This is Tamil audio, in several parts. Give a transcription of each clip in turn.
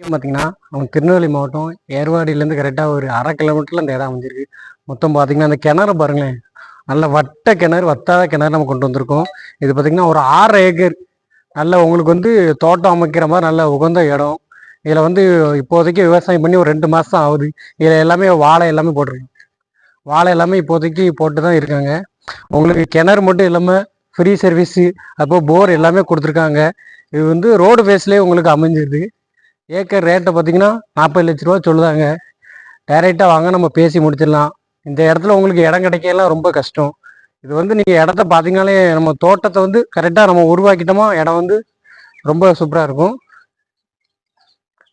பார்த்தீங்கன்னா நம்ம திருநெல்வேலி மாவட்டம் ஏர்வாடியிலேருந்து கரெக்டாக ஒரு அரை கிலோமீட்டரில் அந்த இடம் அமைஞ்சிருக்கு. மொத்தம் பார்த்தீங்கன்னா அந்த கிணறு பாருங்களேன். நல்ல வட்ட கிணறு வத்தாத கிணறு நம்ம கொண்டு வந்திருக்கோம். இது பார்த்தீங்கன்னா ஒரு ஆறு ஏக்கர். நல்ல உங்களுக்கு வந்து தோட்டம் அமைக்கிற மாதிரி நல்ல உகந்த இடம். இதில் வந்து இப்போதைக்கு விவசாயம் பண்ணி ஒரு ரெண்டு மாதம் ஆகுது. இதில் எல்லாமே வாழை எல்லாமே போட்டிருக்கு. வாழை எல்லாமே இப்போதைக்கு போட்டு தான் இருக்காங்க. உங்களுக்கு கிணறு மட்டும் இல்லாமல் ஃப்ரீ சர்வீஸு அப்போ போர் எல்லாமே கொடுத்துருக்காங்க. இது வந்து ரோடு ஃபேஸ்லேயே உங்களுக்கு அமைஞ்சிருது. ஏக்கர் ரேட்டை பார்த்தீங்கன்னா நாற்பது லட்ச ரூபா சொல்லுதாங்க. டைரெக்டாக வாங்க நம்ம பேசி முடிச்சிடலாம். இந்த இடத்துல உங்களுக்கு இடம் கிடைக்கலாம் ரொம்ப கஷ்டம். இது வந்து நீங்கள் இடத்த பார்த்தீங்கனாலே நம்ம தோட்டத்தை வந்து கரெக்டாக நம்ம உருவாக்கிட்டோமா இடம் வந்து ரொம்ப சூப்பராக இருக்கும்.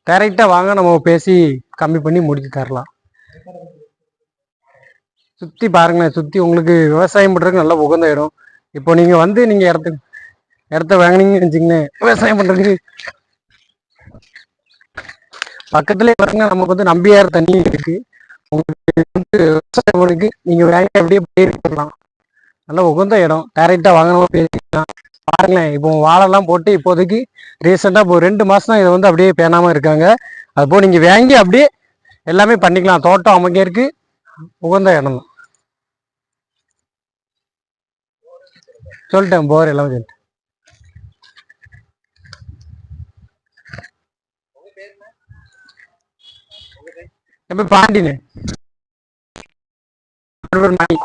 டைரெக்டாக வாங்க நம்ம பேசி கம்மி பண்ணி முடிச்சு தரலாம். சுற்றி பாருங்களேன் சுற்றி உங்களுக்கு விவசாயம் பண்ணுறதுக்கு நல்லா உகந்த இடம். இப்போ நீங்கள் வந்து நீங்கள் இடத்த இடத்த வாங்கினீங்கன்னு வச்சுங்களேன் விவசாயம் பண்ணுறதுக்கு பக்கத்துலேயே பாருங்க நமக்கு வந்து நம்பியார் தண்ணி இருக்கு. உங்களுக்கு வந்து விவசாயம் நீங்கள் வாங்கி அப்படியே போயிருக்கலாம். நல்ல உகந்த இடம். டைரெக்டாக வாங்கினோம் பேசிக்கலாம் பாருங்களேன் இப்போ வாழைலாம் போட்டு இப்போதைக்கு ரீசெண்டாக இப்போ ரெண்டு மாதம் தான் இதை வந்து அப்படியே பேணாமல் இருக்காங்க. அதுபோல் நீங்கள் வாங்கி அப்படியே எல்லாமே பண்ணிக்கலாம். தோட்டம் அமைக்க இருக்கு. உகந்த இடம் தான். சொல்லிட்டேன் போர் எல்லாமே சொல்லிட்டேன். તમે પાંડીને બરોબર મારી